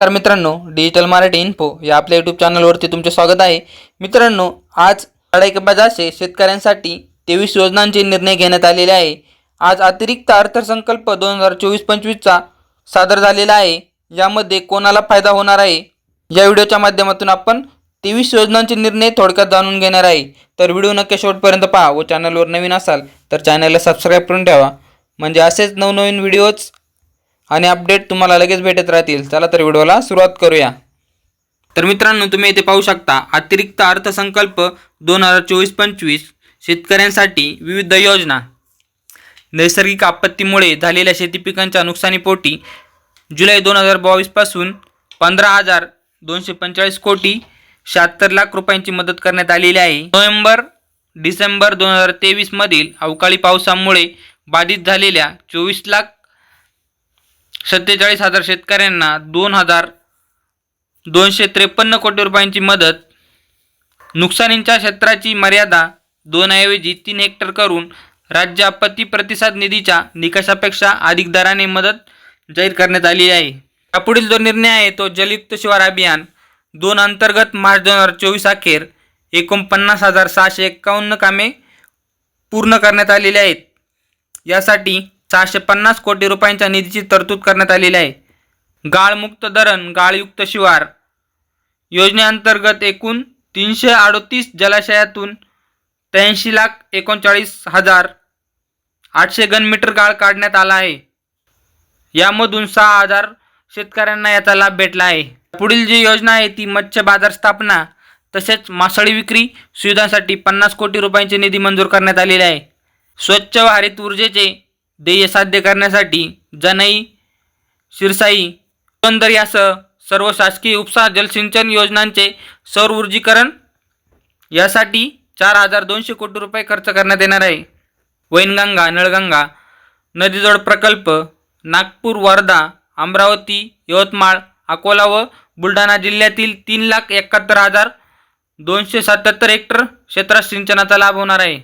तर मित्रांनो digital Marathi info या आपल्या यूट्यूब चॅनलवरती तुमचे स्वागत आहे. मित्रांनो आज असे शेतकऱ्यांसाठी तेवीस योजनांचे निर्णय घेण्यात आलेले आहे. आज अतिरिक्त अर्थसंकल्प दोन हजार चोवीस पंचवीसचा सादर झालेला आहे. यामध्ये कोणाला फायदा होणार आहे? या व्हिडिओच्या माध्यमातून आपण तेवीस योजनांचे निर्णय थोडक्यात जाणून घेणार आहे. तर व्हिडिओ नक्की शेवटपर्यंत पहा व चॅनलवर नवीन असाल तर चॅनलला सबस्क्राईब करून ठेवा. म्हणजे असेच नवनवीन व्हिडिओज आणि अपडेट तुम्हाला लगेच भेटत राहतील. चला तर व्हिडिओला सुरुवात करूया. तर मित्रांनो तुम्ही इथे पाहू शकता अतिरिक्त अर्थसंकल्प दोन हजार चोवीस पंचवीस शेतकऱ्यांसाठी विविध योजना. नैसर्गिक आपत्तीमुळे झालेल्या शेती पिकांच्या नुकसानीपोटी जुलै दोन हजार बावीसपासून पंधरा हजार दोनशे पंचेचाळीस कोटी शहात्तर लाख रुपयांची मदत करण्यात आलेली आहे. नोव्हेंबर डिसेंबर दोन हजार तेवीसमधील अवकाळी पावसामुळे बाधित झालेल्या चोवीस लाख सत्तेचाळीस हजार शेतकऱ्यांना दोन हजार दोनशे त्रेपन्न कोटी रुपयांची मदत. नुकसानींच्या क्षेत्राची मर्यादा दोनऐवजी तीन हेक्टर करून राज्य आपत्ती प्रतिसाद निधीच्या निकषापेक्षा अधिक दराने मदत जाहीर करण्यात आली आहे. यापुढील जो निर्णय आहे तो जलयुक्त शिवार अभियान दोन अंतर्गत मार्च दोन हजार चोवीस अखेर एकोणपन्नास हजार सहाशे एक्कावन्न कामे पूर्ण करण्यात आलेली आहेत. यासाठी सहाशे पन्नास कोटी रुपयांच्या निधीची तरतूद करण्यात आलेली आहे. गाळमुक्त धरण गाळयुक्त शिवार. योजनेअंतर्गत एकूण तीनशे अडोतीस जलाशयातून त्र्याऐंशी लाख एकोणचाळीस हजार आठशे घनमीटर गाळ काढण्यात आला आहे. यामधून सहा हजार शेतकऱ्यांना याचा लाभ भेटला आहे. पुढील जी योजना आहे ती मत्स्य बाजार स्थापना तसेच मासळी विक्री सुविधांसाठी पन्नास कोटी रुपयांचे निधी मंजूर करण्यात आलेले आहे. स्वच्छ व हरित ऊर्जेचे ध्येय साध्य करण्यासाठी जनई शिरसाई पुरंदर यासह सर्व शासकीय उपसा जलसिंचन योजनांचे सौर ऊर्जीकरण यासाठी चार हजार दोनशे कोटी रुपये खर्च करण्यात येणार आहे. वैनगंगा नळगंगा नदीजोड प्रकल्प नागपूर वर्धा अमरावती यवतमाळ अकोला व बुलढाणा जिल्ह्यातील तीन लाख एकाहत्तर हजार दोनशे सत्याहत्तर हेक्टर क्षेत्रात सिंचनाचा लाभ होणार आहे.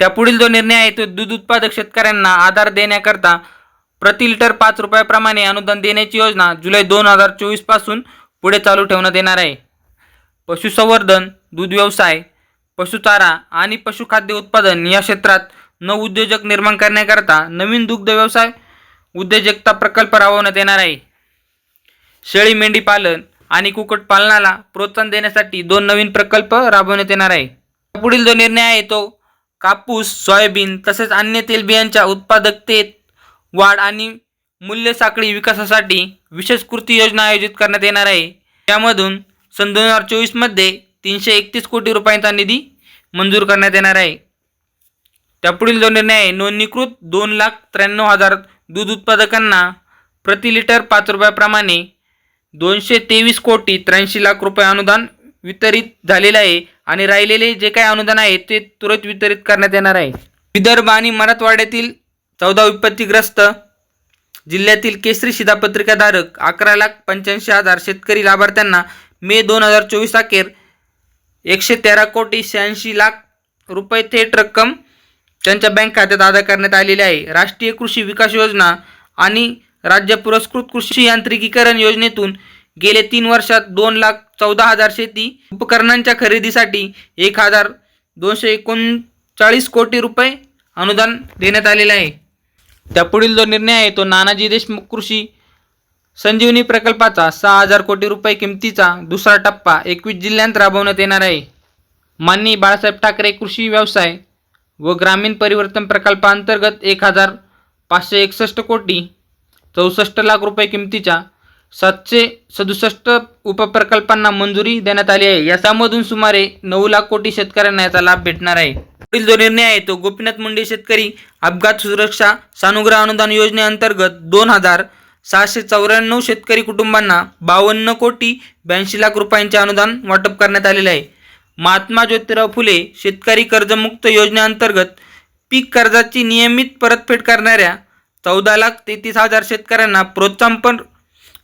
त्यापुढील जो निर्णय आहे तो दूध उत्पादक शेतकऱ्यांना आधार देण्याकरता प्रति लिटर पाच रुपयाप्रमाणे अनुदान देण्याची योजना जुलै दोन हजार चोवीसपासून पुढे चालू ठेवण्यात येणार आहे. पशुसंवर्धन दूध व्यवसाय पशुचारा आणि पशुखाद्य उत्पादन या क्षेत्रात नवउद्योजक निर्माण करण्याकरता नवीन दुग्ध व्यवसाय उद्योजकता प्रकल्प राबवण्यात येणार आहे. शेळी मेंढी पालन आणि कुक्कुटपालनाला प्रोत्साहन देण्यासाठी दोन नवीन प्रकल्प राबवण्यात येणार आहे. पुढील जो निर्णय आहे तो कापूस सोयाबीन तसेच अन्य तेलबियांच्या उत्पादकतेत वाढ आणि मूल्य साखळी विकासासाठी विशेष कृती योजना आयोजित करण्यात येणार आहे. त्यामधून सन दोन हजार चोवीसमध्ये तीनशे एकतीस कोटी रुपयांचा निधी मंजूर करण्यात येणार आहे. त्यापुढील जो निर्णय आहे नोंदणीकृत दोन लाख त्र्याण्णव हजार दूध उत्पादकांना प्रति लिटर पाच रुपयाप्रमाणे दोनशे तेवीस कोटी त्र्याऐंशी लाख रुपये अनुदान वितरित झालेलं आहे आणि राहिलेले जे काही अनुदान आहे ते तुरंत वितरित करण्यात येणार आहे. विदर्भ आणि मराठवाड्यातील चौदा विपत्तीग्रस्त जिल्ह्यातील केसरी शिधापत्रिकाधारक अकरा लाख पंच्याऐंशी हजार शेतकरी लाभार्थ्यांना मे दोन हजार चोवीस अखेर एकशे तेरा कोटी शहाऐंशी लाख रुपये थेट रक्कम त्यांच्या बँक खात्यात अदा करण्यात आलेली आहे. राष्ट्रीय कृषी विकास योजना आणि राज्य पुरस्कृत कृषी यांत्रिकीकरण योजनेतून गेले तीन वर्षात दोन लाख चौदा हजार शेती उपकरणांच्या खरेदीसाठी एक हजार दोनशे एकोणचाळीस कोटी रुपये अनुदान देण्यात आलेले आहे. त्यापुढील जो निर्णय आहे तो नानाजी देशमुख कृषी संजीवनी प्रकल्पाचा सहा हजार कोटी रुपये किमतीचा दुसरा टप्पा एकवीस जिल्ह्यांत राबवण्यात येणार आहे. माननीय बाळासाहेब ठाकरे कृषी व्यवसाय व ग्रामीण परिवर्तन प्रकल्पांतर्गत एक हजार पाचशे एकसष्ट कोटी चौसष्ट लाख रुपये किमतीच्या सातशे सदुसष्ट उपप्रकल्पांना मंजुरी देण्यात आली आहे. याच्यामधून सुमारे नऊ लाख कोटी शेतकऱ्यांना याचा लाभ भेटणार आहे. पुढील जो निर्णय आहे तो गोपीनाथ मुंडे शेतकरी अपघात सुरक्षा सानुग्रह अनुदान योजनेअंतर्गत दोन हजार सहाशे चौऱ्याण्णव शेतकरी कुटुंबांना बावन्न कोटी ब्याऐंशी लाख रुपयांचे अनुदान वाटप करण्यात आलेले आहे. महात्मा ज्योतिराव फुले शेतकरी कर्जमुक्त योजनेअंतर्गत पीक कर्जाची नियमित परतफेड करणाऱ्या चौदा लाख तेहतीस हजार शेतकऱ्यांना प्रोत्साहनपर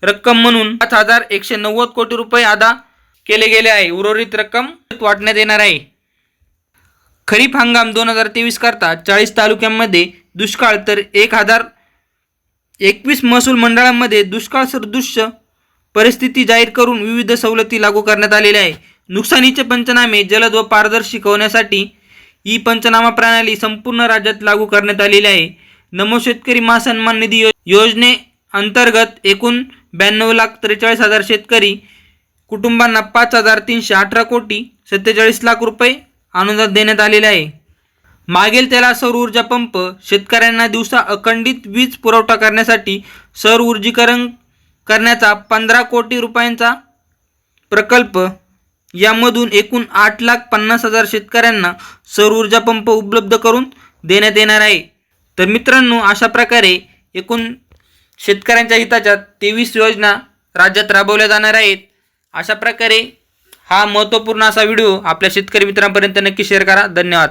रक्कम म्हणून पाच हजार एकशे नव्वद कोटी रुपये अदा केले गेले आहे. उर्वरित रक्कम वाटण्यात येणार आहे. खरीप हंगाम दोन हजार तेवीस करता चाळीस तालुक्यांमध्ये दुष्काळ तर एक हजार एकवीस महसूल मंडळांमध्ये दुष्काळ सदृश्य परिस्थिती जाहीर करून विविध सवलती लागू करण्यात आलेल्या आहे. नुकसानीचे पंचनामे जलद व पारदर्शक होण्यासाठी ई पंचनामा प्रणाली संपूर्ण राज्यात लागू करण्यात आलेली आहे. नमो शेतकरी महासन्मान निधी यो- योजने अंतर्गत एकूण ब्याण्णव लाख त्रेचाळीस हजार शेतकरी कुटुंबांना पाच हजार तीनशे अठरा कोटी सत्तेचाळीस लाख रुपये अनुदान देण्यात आलेले आहे. मागेल त्याला सौर ऊर्जा पंप शेतकऱ्यांना दिवसा अखंडित वीज पुरवठा करण्यासाठी सौर ऊर्जीकरण करण्याचा पंधरा कोटी रुपयांचा प्रकल्प. यामधून एकूण आठ लाख पन्नास हजार शेतकऱ्यांना सौर ऊर्जा पंप उपलब्ध करून देण्यात येणार आहे. तर मित्रांनो अशा प्रकारे एकूण शेतकऱ्यांच्या हिताच्या तेवीस योजना राज्यात राबवल्या जाणार आहेत. अशा प्रकारे हा महत्त्वपूर्ण असा व्हिडिओ आपल्या शेतकरी मित्रांपर्यंत नक्की शेअर करा. धन्यवाद.